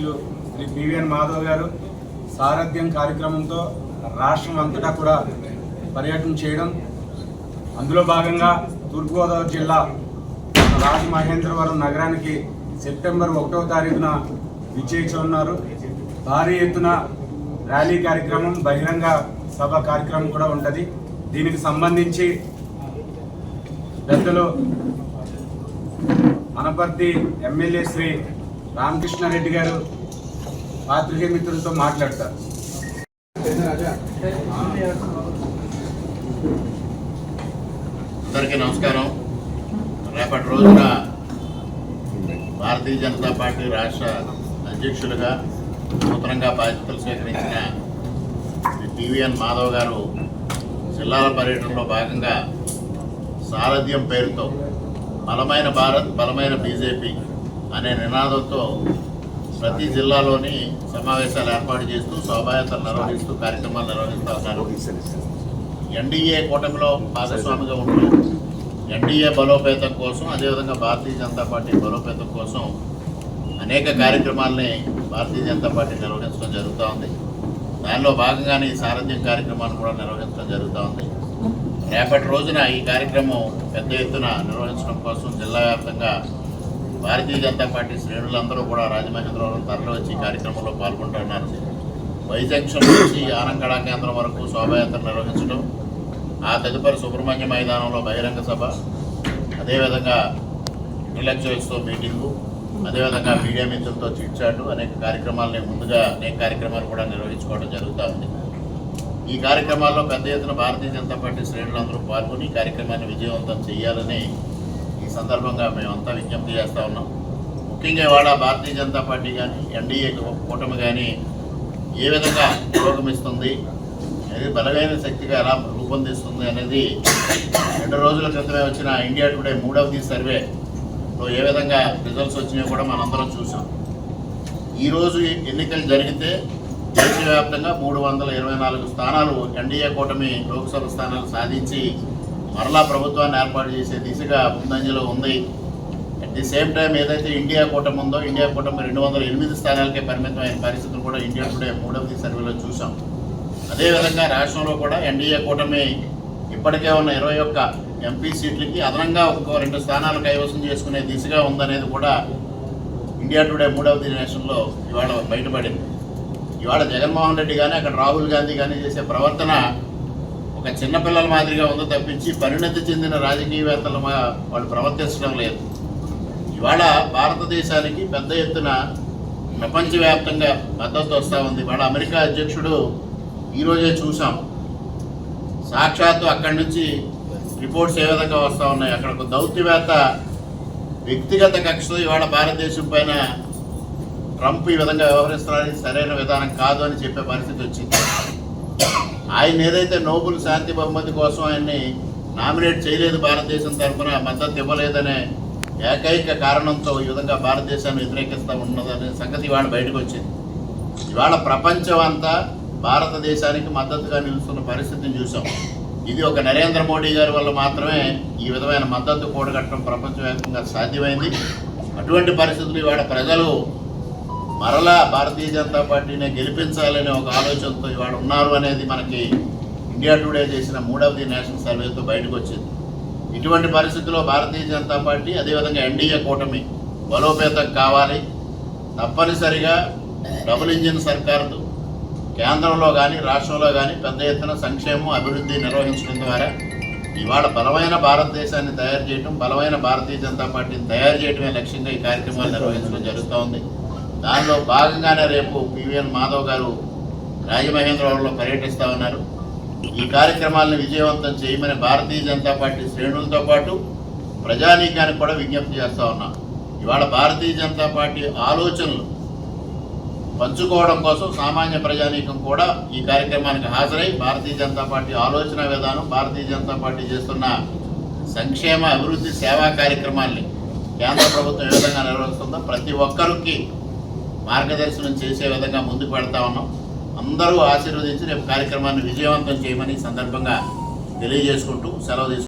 అధ్యక్షులు శ్రీ బివిఎన్ మాధవ్ గారు సారథ్యం కార్యక్రమంతో రాష్ట్రం అంతటా కూడా పర్యటన చేయడం అందులో భాగంగా తూర్పుగోదావరి జిల్లా రాజమహేంద్రవరం నగరానికి సెప్టెంబర్ ఒకటవ తారీఖున విజయించనున్నారు ఉన్నారు భారీ ఎత్తున ర్యాలీ కార్యక్రమం బహిరంగ సభ కార్యక్రమం కూడా ఉంటుంది. దీనికి సంబంధించి పెద్దలు అనపర్తి ఎమ్మెల్యే శ్రీ రామకృష్ణారెడ్డి గారు పాత్రికేయ మిత్రులతో మాట్లాడతారు. అందరికీ నమస్కారం. రేపటి రోజున భారతీయ జనతా పార్టీ రాష్ట్ర అధ్యక్షులుగా నూతనంగా బాధ్యతలు స్వీకరించిన టీవీఎన్ పివిఎన్ మాధవ్ గారు జిల్లాల పర్యటనలో భాగంగా సారథ్యం పేరుతో బలమైన భారత్ బలమైన బీజేపీ అనే నినాదంతో ప్రతి జిల్లాలోని సమావేశాలు ఏర్పాటు చేస్తూ శోభాయాత్రలు నిర్వహిస్తూ కార్యక్రమాలు నిర్వహిస్తూ ఉన్నారు. ఎన్డీఏ కూటమిలో భాగస్వామిగా ఉంటూ ఎన్డీఏ బలోపేతం కోసం అదేవిధంగా భారతీయ జనతా పార్టీ బలోపేతం కోసం అనేక కార్యక్రమాలని భారతీయ జనతా పార్టీ నిర్వహించడం జరుగుతూ ఉంది. దానిలో భాగంగానే ఈ సారథ్యం కార్యక్రమాన్ని కూడా నిర్వహించడం జరుగుతూ ఉంది. రేపటి రోజున ఈ కార్యక్రమం పెద్ద ఎత్తున నిర్వహించడం కోసం జిల్లా వ్యాప్తంగా భారతీయ జనతా పార్టీ శ్రేణులందరూ కూడా రాజమహేంద్రవరం తరలి వచ్చి కార్యక్రమంలో పాల్గొంటున్నారు వైజంక్షన్ నుంచి ఆనంకళా కేంద్రం వరకు శోభాయాత్ర నిర్వహించడం ఆ తదుపరి సుబ్రహ్మణ్య మైదానంలో బహిరంగ సభ అదేవిధంగా ఇంటలెక్చువల్స్తో మీటింగు అదేవిధంగా మీడియా మిత్రులతో చిట్చాటు అనేక కార్యక్రమాలని ముందుగా అనేక కార్యక్రమాలు కూడా నిర్వహించుకోవడం జరుగుతూ ఉంది. ఈ కార్యక్రమాల్లో పెద్ద ఎత్తున భారతీయ జనతా పార్టీ శ్రేణులందరూ పాల్గొని కార్యక్రమాన్ని విజయవంతం చేయాలని సందర్భంగా మేమంతా విజ్ఞప్తి చేస్తూ ఉన్నాం. ముఖ్యంగా ఇవాళ భారతీయ జనతా పార్టీ కానీ ఎన్డీఏ కూటమి కానీ ఏ విధంగా పురోగమిస్తుంది అనేది బలమైన శక్తిగా ఎలా రూపొందిస్తుంది అనేది రెండు రోజుల క్రితమే వచ్చిన ఇండియా టుడే మూడవది సర్వేలో ఏ విధంగా రిజల్ట్స్ వచ్చినాయో కూడా మనందరం చూసాం ఈరోజు ఎన్నికలు జరిగితే దేశవ్యాప్తంగా మూడు వందల ఇరవై నాలుగు స్థానాలు ఎన్డీఏ కూటమి లోక్సభ స్థానాలు సాధించి మరలా ప్రభుత్వాన్ని ఏర్పాటు చేసే దిశగా ముందంజలో ఉంది. అట్ ది సేమ్ టైం ఏదైతే ఇండియా కూటమి ఉందో ఇండియా కూటమి రెండు వందల ఎనిమిది స్థానాలకే పరిమితమైన పరిస్థితులు కూడా ఇండియా టుడే మూడవది సర్వేలో చూసాం. అదేవిధంగా రాష్ట్రంలో కూడా ఎన్డీఏ కూటమి ఇప్పటికే ఉన్న ఇరవై ఒక్క ఎంపీ సీట్లకి అదనంగా ఇంకో రెండు స్థానాలు కైవసం చేసుకునే దిశగా ఉందనేది కూడా ఇండియా టుడే మూడవది నేషన్లో ఇవాళ బయటపడింది. ఇవాళ జగన్మోహన్ రెడ్డి కానీ అక్కడ రాహుల్ గాంధీ కానీ చేసే ప్రవర్తన ఒక చిన్నపిల్లల మాదిరిగా ఉందో తప్పించి పరిణతి చెందిన రాజకీయవేత్తలు వాళ్ళు ప్రవర్తించడం లేదు. ఇవాళ భారతదేశానికి పెద్ద ఎత్తున ప్రపంచవ్యాప్తంగా మద్దతు వస్తూ ఉంది. ఇవాళ అమెరికా అధ్యక్షుడు ఈరోజే చూసాం సాక్షాత్తు అక్కడి నుంచి రిపోర్ట్స్ ఏ విధంగా వస్తూ ఉన్నాయి? అక్కడ ఒక దౌత్యవేత్త వ్యక్తిగత కక్షతో ఇవాళ భారతదేశం పైన ట్రంప్ ఈ విధంగా వ్యవహరిస్తున్నారని సరైన విధానం కాదు అని చెప్పే పరిస్థితి వచ్చింది. ఆయన ఏదైతే నోబుల్ శాంతి బహుమతి కోసం ఆయన్ని నామినేట్ చేయలేదు భారతదేశం తరఫున మద్దతు ఇవ్వలేదనే ఏకైక కారణంతో ఈ విధంగా భారతదేశాన్ని వ్యతిరేకిస్తూ ఉన్నదనే సంగతి ఇవాళ బయటకు వచ్చింది. ఇవాళ ప్రపంచం అంతా భారతదేశానికి మద్దతుగా నిలుస్తున్న పరిస్థితిని చూసాం. ఇది ఒక నరేంద్ర మోడీ గారి వల్ల మాత్రమే ఈ విధమైన మద్దతు కూడగట్టడం ప్రపంచవ్యాప్తంగా సాధ్యమైంది. అటువంటి పరిస్థితులు ఇవాళ ప్రజలు మరలా భారతీయ జనతా పార్టీని గెలిపించాలనే ఒక ఆలోచనతో వాడు ఉన్నారు అనేది మనకి ఇండియా టుడే చేసిన మూడవది నేషనల్ సర్వేతో బయటకు వచ్చింది. ఇటువంటి పరిస్థితుల్లో భారతీయ జనతా పార్టీ అదేవిధంగా ఎన్డీఏ కూటమి బలోపేతం కావాలి. తప్పనిసరిగా డబుల్ ఇంజిన్ సర్కారు కేంద్రంలో కానీ రాష్ట్రంలో కానీ పెద్ద ఎత్తున సంక్షేమం అభివృద్ధి నిర్వహించడం ద్వారా ఇవాళ బలమైన భారతదేశాన్ని తయారు చేయడం బలమైన భారతీయ జనతా పార్టీని తయారు చేయడమే లక్ష్యంగా ఈ కార్యక్రమాలు నిర్వహించడం జరుగుతూ ఉంది. దానిలో భాగంగానే రేపు పివిఎన్ మాధవ్ గారు రాజమహేంద్రవరంలో పర్యటిస్తా ఉన్నారు. ఈ కార్యక్రమాలను విజయవంతం చేయమని భారతీయ జనతా పార్టీ శ్రేణులతో పాటు ప్రజానీకానికి కూడా విజ్ఞప్తి చేస్తూ ఉన్నాం. ఇవాళ భారతీయ జనతా పార్టీ ఆలోచనలు పంచుకోవడం కోసం సామాన్య ప్రజానీకం కూడా ఈ కార్యక్రమానికి హాజరై భారతీయ జనతా పార్టీ ఆలోచన విధానం భారతీయ జనతా పార్టీ చేస్తున్న సంక్షేమ అభివృద్ధి సేవా కార్యక్రమాల్ని కేంద్ర ప్రభుత్వం ఏ విధంగా నిర్వహిస్తుందో ప్రతి ఒక్కరికి మార్గదర్శనం చేసే విధంగా ముందుకు పెడతా ఉన్నాం. అందరూ ఆశీర్వదించి రేపు కార్యక్రమాన్ని విజయవంతం చేయమని సందర్భంగా తెలియజేసుకుంటూ సెలవు తీసుకుంటాం